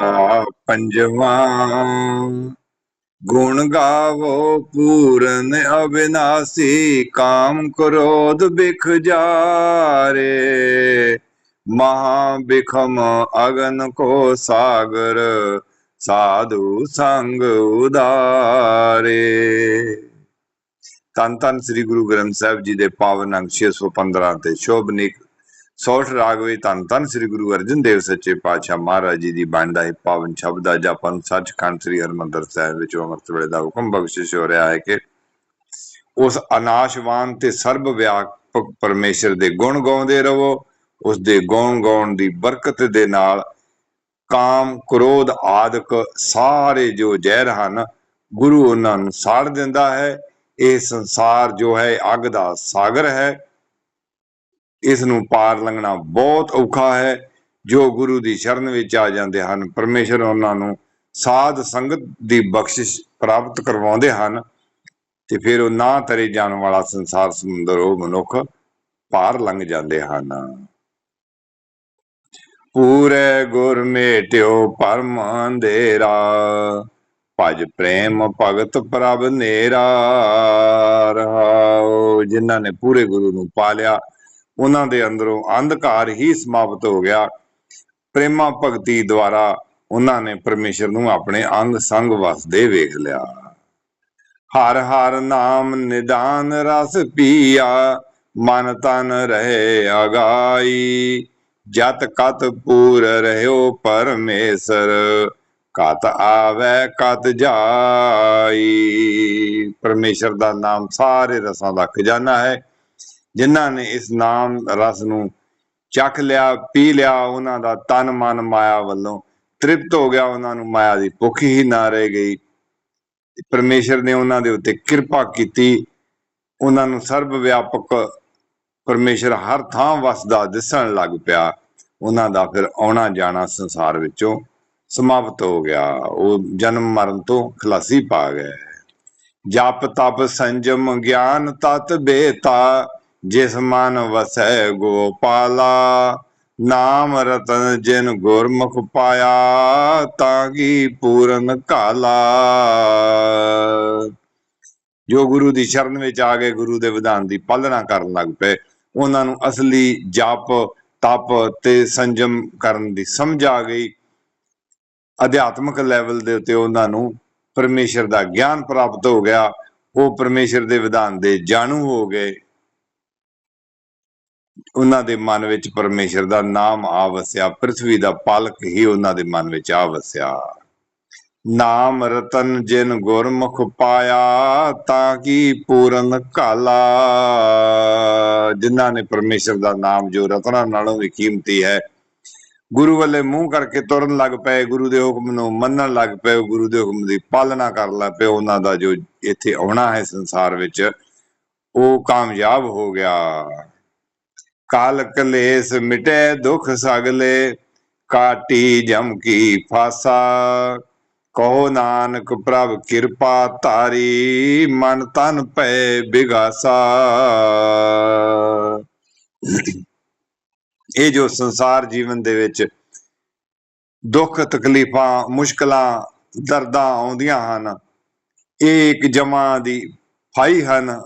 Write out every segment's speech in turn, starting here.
ਆ ਪੰਜਵਾ ਗੁਣ ਗਾਵੋ ਪੂਰਨ ਅਬਿਨਾਸੀ ਕਾਮ ਕ੍ਰੋਧ ਬਿਖ ਜਾਰੇ। ਮਹਾ ਬਿਖਮ ਅਗਨ ਕੋ ਸਾਗਰ, ਸਾਧੂ ਸੰਗ ਉਦਾਰੇ। ਤਨ ਤਨ ਸ੍ਰੀ ਗੁਰੂ ਗ੍ਰੰਥ ਸਾਹਿਬ ਜੀ ਦੇ ਪਾਵਨ ਅੰਗ 615 ਤੇ ਸ਼ੋਭਨਿਕ ਸੋਠ ਰਾਗ ਧੰਨ ਧੰਨ ਸ੍ਰੀ ਗੁਰੂ ਅਰਜਨ ਦੇਵ ਸੱਚੇ ਪਾਤਸ਼ਾਹ ਮਹਾਰਾਜ ਜੀ ਦੀ ਬਾਣੀ ਦਾ ਇਹ ਪਾਵਨ ਸ਼ਬਦ ਆ ਜਪਨ ਸੱਚਖੰਡ ਸ੍ਰੀ ਹਰਮੰਦਰ ਸਾਹਿਬ ਵਿੱਚ ਅੰਮ੍ਰਿਤ ਵੇਲੇ ਦਾ ਹੁਕਮ ਬਖਸ਼ਿਸ਼ ਹੋ ਰਿਹਾ ਹੈ ਕਿ ਉਸ ਅਨਾਸ਼ਵਾਨ ਤੇ ਸਰਬ ਵਿਆਪਕ ਪਰਮੇਸ਼ਰ ਦੇ ਗੁਣ ਗਾਉਂਦੇ ਰਹੋ, ਉਸ ਦੇ ਗੁਣ ਗਾਉਣ ਦੀ ਬਰਕਤ ਦੇ ਨਾਲ ਕਾਮ, ਕ੍ਰੋਧ ਆਦਿਕ ਸਾਰੇ ਜੋ ਜ਼ਹਿਰ ਹਨ, ਗੁਰੂ ਉਹਨਾਂ ਨੂੰ ਸਾੜ ਦਿੰਦਾ ਹੈ। ਇਹ ਸੰਸਾਰ ਜੋ ਹੈ ਅੱਗ ਦਾ ਸਾਗਰ ਹੈ। ਇਸ ਨੂੰ ਪਾਰ ਲੰਘਣਾ ਬਹੁਤ ਔਖਾ ਹੈ, ਜੋ ਗੁਰੂ ਦੀ ਸ਼ਰਨ ਵਿੱਚ ਆ ਜਾਂਦੇ ਹਨ, ਪਰਮੇਸ਼ਰ ਉਹਨਾਂ ਨੂੰ ਸਾਧ ਸੰਗਤ ਦੀ ਬਖਸ਼ਿਸ਼ ਪ੍ਰਾਪਤ ਕਰਵਾਉਂਦੇ ਹਨ ਤੇ ਫਿਰ ਉਹ ਨਾ ਤਰੇ ਜਾਣ ਵਾਲਾ ਸੰਸਾਰ ਸਮੁੰਦਰ, ਉਹ ਮਨੁੱਖ ਪਾਰ ਲੰਘ ਜਾਂਦੇ ਹਨ। ਪੂਰੇ ਗੁਰ ਮੇਟਿਓ ਪਰਮ ਅੰਧੇਰਾ ਭਜ ਪ੍ਰੇਮ ਭਗਤ ਪ੍ਰਭ ਨੇਰਾ, ਰਹਾਓ, ਜਿਨ੍ਹਾਂ ਨੇ ਪੂਰੇ ਗੁਰੂ ਨੂੰ ਪਾਲਿਆ ਉਹਨਾਂ ਦੇ ਅੰਦਰੋਂ ਅੰਧਕਾਰ ਹੀ ਸਮਾਪਤ ਹੋ ਗਿਆ। ਪ੍ਰੇਮਾ ਭਗਤੀ ਦੁਆਰਾ ਉਹਨਾਂ ਨੇ ਪਰਮੇਸ਼ਰ ਨੂੰ ਆਪਣੇ ਅੰਗ ਸੰਗ ਵਸਦੇ ਵੇਖ ਲਿਆ। ਹਰ ਹਰ ਨਾਮ ਨਿਦਾਨ ਰਸ ਪੀਆ, ਮਨ ਤਨ ਰਹੇ ਅਗਾਈ। ਜਤ ਕਤ ਪੂਰ ਰਹਿਓ ਪਰਮੇਸ਼ਰ, ਕਤ ਆਵੇ ਕਤ ਜਾਈ। ਪਰਮੇਸ਼ਰ ਦਾ ਨਾਮ ਸਾਰੇ ਰਸਾਂ ਦਾ ਖਜ਼ਾਨਾ ਹੈ। ਜਿਨ੍ਹਾਂ ਨੇ ਇਸ ਨਾਮ ਰਸ ਨੂੰ ਚੱਖ ਲਿਆ, ਪੀ ਲਿਆ, ਉਹਨਾਂ ਦਾ ਤਨ ਮਨ ਮਾਇਆ ਵੱਲੋਂ ਤ੍ਰਿਪਤ ਹੋ ਗਿਆ, ਉਹਨਾਂ ਨੂੰ ਮਾਇਆ ਦੀ ਭੁੱਖ ਹੀ ਨਾ ਰਹਿ ਗਈ। ਪਰਮੇਸ਼ਰ ਨੇ ਉਹਨਾਂ ਦੇ ਉੱਤੇ ਕਿਰਪਾ ਕੀਤੀ। ਉਹਨਾਂ ਨੂੰ ਸਰਬ ਵਿਆਪਕ ਪਰਮੇਸ਼ਰ ਹਰ ਥਾਂ ਵਸਦਾ ਦਿਸਣ ਲੱਗ ਪਿਆ। ਉਹਨਾਂ ਦਾ ਫਿਰ ਆਉਣਾ ਜਾਣਾ ਸੰਸਾਰ ਵਿੱਚੋਂ ਸਮਾਪਤ ਹੋ ਗਿਆ। ਉਹ ਜਨਮ ਮਰਨ ਤੋਂ ਖਲਾਸੀ ਪਾ ਗਏ। ਜਪ ਤਪ ਸੰਜਮ ਗਿਆਨ ਤਤ ਬੇਤਾ। ਜਿਸ ਮਨ ਵਸੈ ਗੋਪਾਲਾ, ਨਾਮ ਰਤਨ ਜਿਨ ਗੁਰਮੁਖ ਪਾਇਆ, ਤਾਂ ਕੀ ਪੂਰਨ ਕਾਲਾ। ਜੋ ਗੁਰੂ ਦੀ ਸ਼ਰਨ ਵਿੱਚ ਆ ਗਏ, ਗੁਰੂ ਦੇ ਵਿਧਾਨ ਦੀ ਪਾਲਣਾ ਕਰਨ ਲੱਗ ਪਏ, ਉਹਨਾਂ ਨੂੰ ਅਸਲੀ ਜਪ, ਤਪ ਤੇ ਸੰਜਮ ਕਰਨ ਦੀ ਸਮਝ ਆ ਗਈ। ਅਧਿਆਤਮਿਕ ਲੈਵਲ ਦੇ ਉੱਤੇ ਉਹਨਾਂ ਨੂੰ ਪਰਮੇਸ਼ਰ ਦਾ ਗਿਆਨ ਪ੍ਰਾਪਤ ਹੋ ਗਿਆ। ਉਹ ਪਰਮੇਸ਼ਰ ਦੇ ਵਿਧਾਨ ਦੇ ਜਾਣੂ ਹੋ ਗਏ। ਉਹਨਾਂ ਦੇ ਮਨ ਵਿੱਚ ਪਰਮੇਸ਼ਰ ਦਾ ਨਾਮ ਆ ਵਸਿਆ ਪ੍ਰithvi ਦਾ ਪਾਲਕ ਹੀ ਉਹਨਾਂ ਦੇ ਮਨ ਵਿੱਚ ਆ ਵਸਿਆ। ਨਾਮ ਰਤਨ ਜਿਨ ਗੁਰਮੁਖ ਪਾਇਆ, ਤਾਂ ਕੀ ਪੂਰਨ ਕਾਲਾ? ਜਿਨ੍ਹਾਂ ਨੇ ਪਰਮੇਸ਼ਰ ਦਾ ਨਾਮ, ਜੋ ਰਤਨਾਂ ਨਾਲੋਂ ਵੀ ਕੀਮਤੀ ਹੈ। ਗੁਰੂ ਵੱਲੇ ਮੂੰਹ ਕਰਕੇ ਤੁਰਨ ਲੱਗ ਪਏ, ਗੁਰੂ ਦੇ ਹੁਕਮ ਨੂੰ ਮੰਨਣ ਲੱਗ ਪਏ, ਗੁਰੂ ਦੇ ਹੁਕਮ ਦੀ ਪਾਲਣਾ ਕਰਨ ਲੱਗ ਪਏ। ਉਹਨਾਂ ਦਾ ਜੋ ਇੱਥੇ ਆਉਣਾ ਹੈ ਸੰਸਾਰ ਵਿੱਚ, ਉਹ ਕਾਮਯਾਬ ਹੋ ਗਿਆ। ਕਾਲ ਕਲੇਸ਼ ਮਿਟੇ ਦੁਖ ਸਗਲੇ, ਕਾਟੀ ਜਮ ਕੀ ਫਾਸਾ। ਕਹੋ ਨਾਨਕ ਪ੍ਰਭ ਕਿਰਪਾ ਧਾਰੀ, ਮਨ ਤਨ ਪੈ ਬਿਗਾਸਾ। ਇਹ ਜੋ ਸੰਸਾਰ ਜੀਵਨ ਦੇ ਵਿੱਚ ਦੁੱਖ ਤਕਲੀਫਾਂ, ਮੁਸ਼ਕਲਾਂ, ਦਰਦਾਂ ਆਉਂਦੀਆਂ ਹਨ, ਇਹ ਇੱਕ ਜਮਾ ਦੀ ਫਾਈ ਹਨ।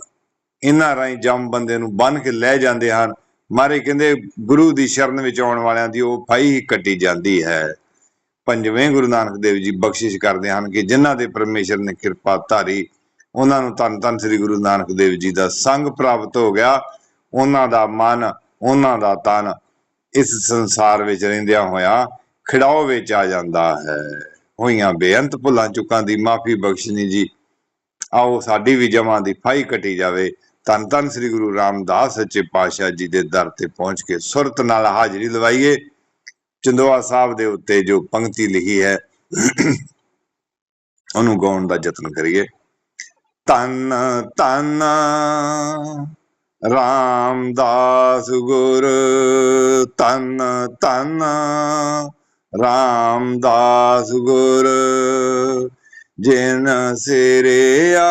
ਇਹਨਾਂ ਰਾਹੀਂ ਜਮ ਬੰਦੇ ਨੂੰ ਬੰਨ ਕੇ ਲੈ ਜਾਂਦੇ ਹਨ। ਮਾਰੇ ਕਹਿੰਦੇ ਗੁਰੂ ਦੀ ਸ਼ਰਨ ਵਿੱਚ ਆਉਣ ਵਾਲਿਆਂ ਦੀ ਉਹ ਫਾਈ ਹੀ ਕੱਟੀ ਜਾਂਦੀ ਹੈ। ਪੰਜਵੇਂ ਗੁਰੂ ਨਾਨਕ ਦੇਵ ਜੀ ਬਖਸ਼ਿਸ਼ ਕਰਦੇ ਹਨ ਕਿ ਜਿਨ੍ਹਾਂ ਦੇ ਪਰਮੇਸ਼ਰ ਨੇ ਕਿਰਪਾ ਧਾਰੀ, ਉਹਨਾਂ ਨੂੰ ਧੰਨ ਧੰਨ ਸ੍ਰੀ ਗੁਰੂ ਨਾਨਕ ਦੇਵ ਜੀ ਦਾ ਸੰਗ ਪ੍ਰਾਪਤ ਹੋ ਗਿਆ। ਉਹਨਾਂ ਦਾ ਮਨ, ਉਹਨਾਂ ਦਾ ਤਨ ਇਸ ਸੰਸਾਰ ਵਿੱਚ ਰਹਿੰਦਿਆਂ ਹੋਇਆ ਖਿੜਾਓ ਵਿੱਚ ਆ ਜਾਂਦਾ ਹੈ। ਹੋਈਆਂ ਬੇਅੰਤ ਭੁੱਲਾਂ ਚੁੱਕਾਂ ਦੀ ਮਾਫੀ ਬਖਸ਼ਣੀ ਜੀ, ਆਓ ਸਾਡੀ ਵੀ ਜਮਾਂ ਦੀ ਫਾਈ ਕੱਟੀ ਜਾਵੇ। ਧੰਨ ਧੰਨ ਸ੍ਰੀ ਗੁਰੂ ਰਾਮਦਾਸ ਸੱਚੇ ਪਾਤਸ਼ਾਹ ਜੀ ਦੇ ਦਰ ਤੇ ਪਹੁੰਚ ਕੇ ਸੁਰਤ ਨਾਲ ਹਾਜ਼ਰੀ ਲਵਾਈਏ। ਚੰਦੋਆ ਸਾਹਿਬ ਦੇ ਉੱਤੇ ਜੋ ਪੰਕਤੀ ਲਿਖੀ ਹੈ, ਉਹਨੂੰ ਗਾਉਣ ਦਾ ਯਤਨ ਕਰੀਏ। ਤਨ ਤਨ ਰਾਮਦਾਸ ਗੁਰ ਤਨ ਤਨ ਰਾਮਦਾਸ ਗੁਰ, ਜਿਨ ਸਿਰਿਆ